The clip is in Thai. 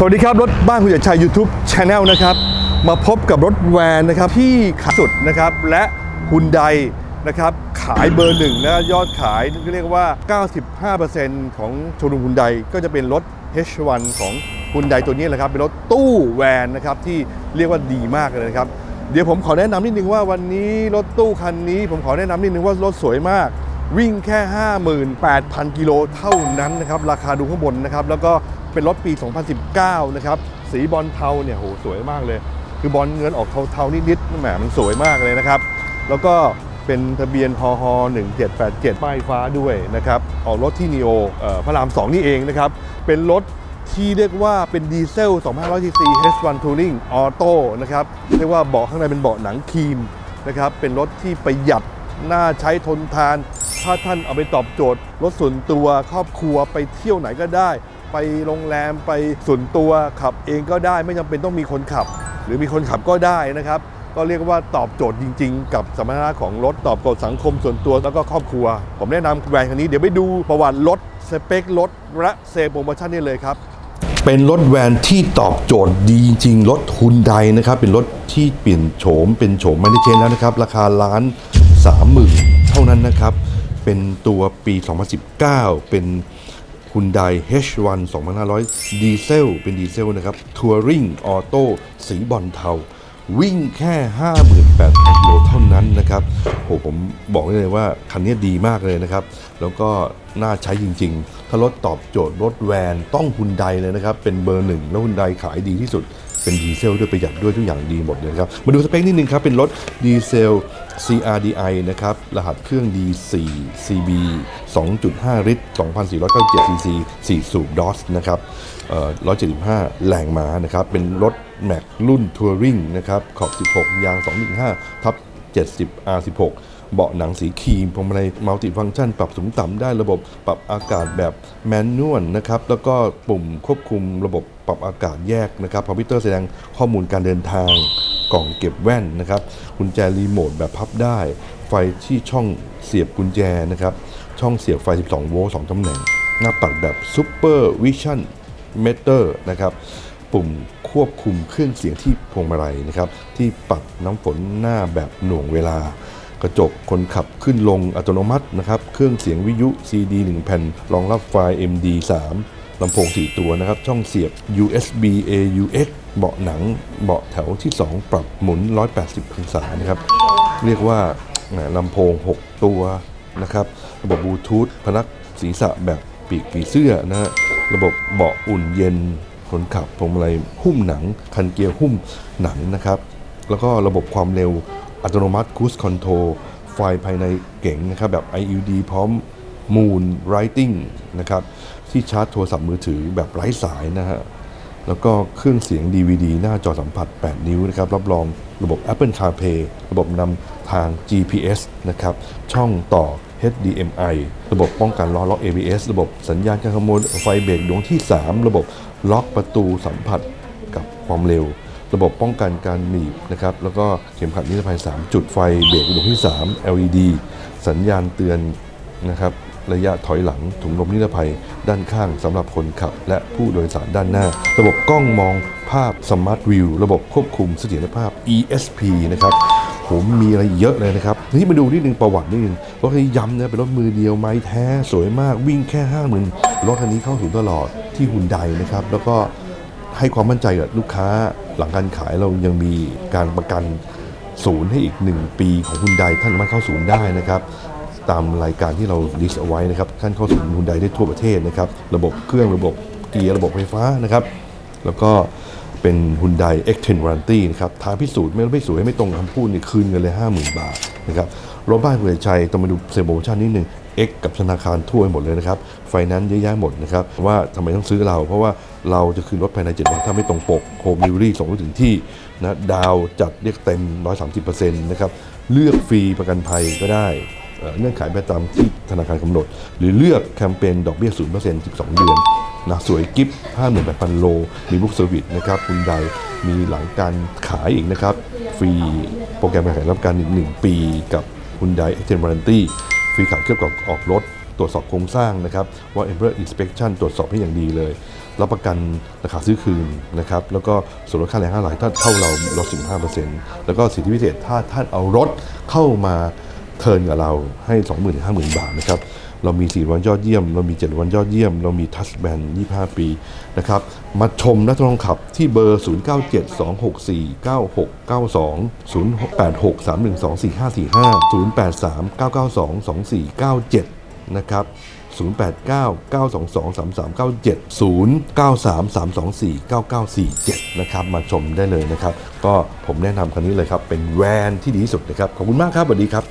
สวัสดีครับ รถบ้านคุณใหญ่ชัย YouTube Channel นะครับ มาพบกับรถแวนนะครับที่ขายสุดนะครับ และฮุนไดนะครับ ขายเบอร์หนึ่งนะยอดขายเรียกว่า 95%ของโชว์รูมฮุนไดก็จะเป็นรถ H1 ของฮุนไดตัวนี้แหละครับ เป็นรถตู้แวนนะครับ ที่เรียกว่าดีมากเลยนะครับ เดี๋ยวผมขอแนะนำนิดนึงว่าวันนี้รถตู้คันนี้ ผมขอแนะนำนิดนึงว่ารถสวยมากวิ่งแค่ 58,000 กิโลเท่านั้นนะครับ ราคาดูข้างบนนะครับ แล้วก็ เป็นรถปี 2019 นะครับ สีบอลเทาเนี่ยโหสวยมากเลย คือบอลเงินออกเทาๆนิดๆแหมมันสวยมากเลยนะครับ แล้วก็เป็นทะเบียนฮอฮ1787 ป้ายฟ้าด้วยนะครับ ออกรถที่นีโออพระราม 2 นี่เองนะครับ เป็นรถที่เรียกว่าเป็นดีเซล 2,500 cc H1 Touring Auto นะครับ เรียกว่าเบาะข้างในเป็นเบาะหนังครีมนะครับ เป็นรถที่ประหยัดน่าใช้ทนทาน ถ้าท่านเอาไปตอบโจทย์ รถส่วนตัวครอบครัวไปเที่ยวไหนก็ได้ ไปโรงแรมไปส่วนตัวขับเองก็ได้ไม่จำเป็นต้องมีคนขับ หรือมีคนขับก็ได้นะครับ ก็เรียกว่าตอบโจทย์จริง ๆ กับสมรรถนะของรถตอบโจทย์สังคมส่วนตัวแล้วก็ครอบครัว ผมแนะนำแบรนด์คันนี้เดี๋ยวไปดูประวัติรถสเปครถและเซลโปรโมชั่นนี่เลยครับเป็นรถแวนที่ตอบโจทย์ดีจริงรถฮุนไดนะครับ เป็นรถที่เปลี่ยนโฉมเป็นโฉมไม่ได้เชนแล้วนะครับ ราคาล้านสามหมื่นเท่านั้นนะครับ เป็นตัวปี 2019 เป็น Hyundai H1 2500 ดีเซล เป็นดีเซลนะครับทัวริงออโต้สีบอลเทา วิ่งแค่ 58,000กิโลเท่านั้นนะครับโหผมบอกได้เลยว่า คันนี้ดีมากเลยนะครับ แล้วก็น่าใช้จริง ๆ ถ้ารถตอบโจทย์รถแวนต้องฮุนไดเลยนะครับ เป็นเบอร์หนึ่งแล้วฮุนไดขายดีที่สุด เป็นดีเซลด้วยประหยัดด้วยทุกอย่างดีหมดเลยครับ มาดูสเปคนิดนึงครับ เป็นรถดีเซล CRDI นะครับ รหัสเครื่อง D4 CB 2.5 ลิตร 2,497 cc 4 สูบดอสนะครับเอ่อ175 แรงม้านะครับ เป็นรถแม็กรุ่นทัวริงนะครับ ขอบ 16 ยาง 215 ทับ 70 R16 เบาะหนังสีครีมพวงมาลัยมัลติฟังก์ชัน ปรับสูงต่ำได้ระบบปรับอากาศแบบแมนนวลนะครับแล้วก็ปุ่มควบคุมระบบปรับอากาศแยกนะครับคอมพิวเตอร์แสดงข้อมูลการเดินทางกล่องเก็บแว่นนะครับกุญแจรีโมทแบบพับได้ ไฟที่ช่องเสียบกุญแจนะครับช่องเสียบไฟ 12 โวลต์ 2 ตำแหน่ง หน้าปัดแบบ Super Vision Meter นะครับปุ่มควบคุมเครื่องเสียงที่พวงมาลัยนะครับที่ปรับน้ำฝนหน้าแบบหน่วงเวลา กระจกคนขับขึ้นลงอัตโนมัตินะครับเครื่องเสียงวิทยุ CD 1 แผ่น รองรับไฟล์ MD 3ลำโพง 4 ตัวนะครับ ช่องเสียบ USB AUX เบาะหนังเบาะแถวที่ 2 ปรับหมุน 180 องศานะครับ เรียกว่าลำโพง 6 ตัวนะครับ ระบบบลูทูธพนักศีรษะแบบปีกผีเสื้อนะฮะระบบเบาะอุ่นเย็นคนขับพวงมาลัยหุ้มหนัง คันเกียร์หุ้มหนังนะครับ แล้วก็ระบบความเร็ว อัตโนมัติคู i คอนโทรไฟภายในเก๋งนะครับแบบ IUD พร้อม Moon Writing นะครับที่ชาร์จโทรศัพท์มือถือแบบไร้สายนะฮะแล้วก็เครื่องเสียง DVD หน้าจอสัมผัส 8 นิ้วนะครับ รับรองระบบ Apple CarPlay ระบบนำทาง GPS นะครับ ช่องต่อ HDMI ระบบป้องกันล้อล็อก ABS ระบบสัญญาณการขโมยไฟเบรกดวงที่ 3 ระบบล็อกประตูสัมผัสกับความเร็ว ระบบป้องกันการหนีบนะครับแล้วก็เข็มขัดนิรภัย 3 จุดไฟเบรกดวงที่ 3 LED สัญญาณเตือนนะครับระยะถอยหลังถุงลมนิรภัยด้านข้างสำหรับคนขับ และผู้โดยสารด้านหน้า ระบบกล้องมองภาพ Smart View ระบบควบคุมเสถียรภาพ ESP นะครับผมมีอะไรเยอะเลยนะครับ นี่มาดูนิดนึงประวัตินิดนึงรถคันนี้ย้ำนะเป็นรถมือเดียวไม้แท้สวยมากวิ่งแค่ห้าหมื่นรถคันนี้เข้าสู่ตลอดที่หุ่นใดนะครับ แล้วก็ ให้ความมั่นใจกับลูกค้าหลังการขายเรายังมีการประกันศูนย์ให้อีก 1 ปีของหุ่นใดท่านสามารถเข้าศูนย์ได้นะครับ ตามรายการที่เราลิสต์เอาไว้นะครับท่านเข้าศูนย์หุ่นใดได้ทั่วประเทศนะครับ ระบบเครื่องระบบเกียร์ระบบไฟฟ้านะครับ แล้วก็เป็น Hyundai X10 Warranty นะครับท้าพิสูจน์ไม่ไม่สวยไม่ตรงคำพูดนี่คืนเงินเลย 50,000 บาทนะครับรถบ้านคุณชัยต้องมาดูเซลล์โปรโมชั่นนิดนึง X กับธนาคารทั่วไปหมดเลยนะครับไฟนั้นเยอะแยะหมดนะครับว่าทำไมต้องซื้อเรา เพราะว่าเราจะคืนรถภายใน 7 วันถ้าไม่ตรงปกโฮม d ิ l รี่ส่งรถถึงที่นะดาวจัดเรียกเต็ม 130%นะครับเลือกฟรีประกันภัยก็ได้เอ่องื่อนไขไปตามที่ธนาคารกำหนด หรือเลือกแคมเปญดอกเบี้ย 0% 12 เดือนนะสวยกิฟต์58,000 โล มีบุ๊กเซอร์วิสนะครับคุณใดมีหลังการขายอีกนะครับ ฟรีโปรแกรมการขายรับประกันอีก 1 ปีกับคุณใด e x t e n Warranty ฟรี ขับเครื่องกับออกรถ ตรวจสอบโครงสร้างนะครับว่า Emperor Inspection ตรวจสอบให้อย่างดีเลย รับประกันราคาซื้อคืนนะครับแล้วก็ส่วนลดค่าแรงค่าไหลถ้าเข้าเราลด15%แล้วก็สิทธิพิเศษถ้าท่านเอารถเข้ามาเทิร์นกับเราให้ 20,000ถึง50,000 บาทนะครับ เรามี 4 วันยอดเยี่ยม เรามี 7 วันยอดเยี่ยม เรามีทัชแบน25 ปีนะครับ มาชมนักทดลองขับที่เบอร์ 0972649693 086-312-4545 083-992-2497 นะครับ089-922-3397นะครับ มาชมได้เลยนะครับ ก็ผมแนะนำคันนี้เลยครับ เป็นแวนที่ดีที่สุดนะครับ ขอบคุณมากครับ สวัสดีครับ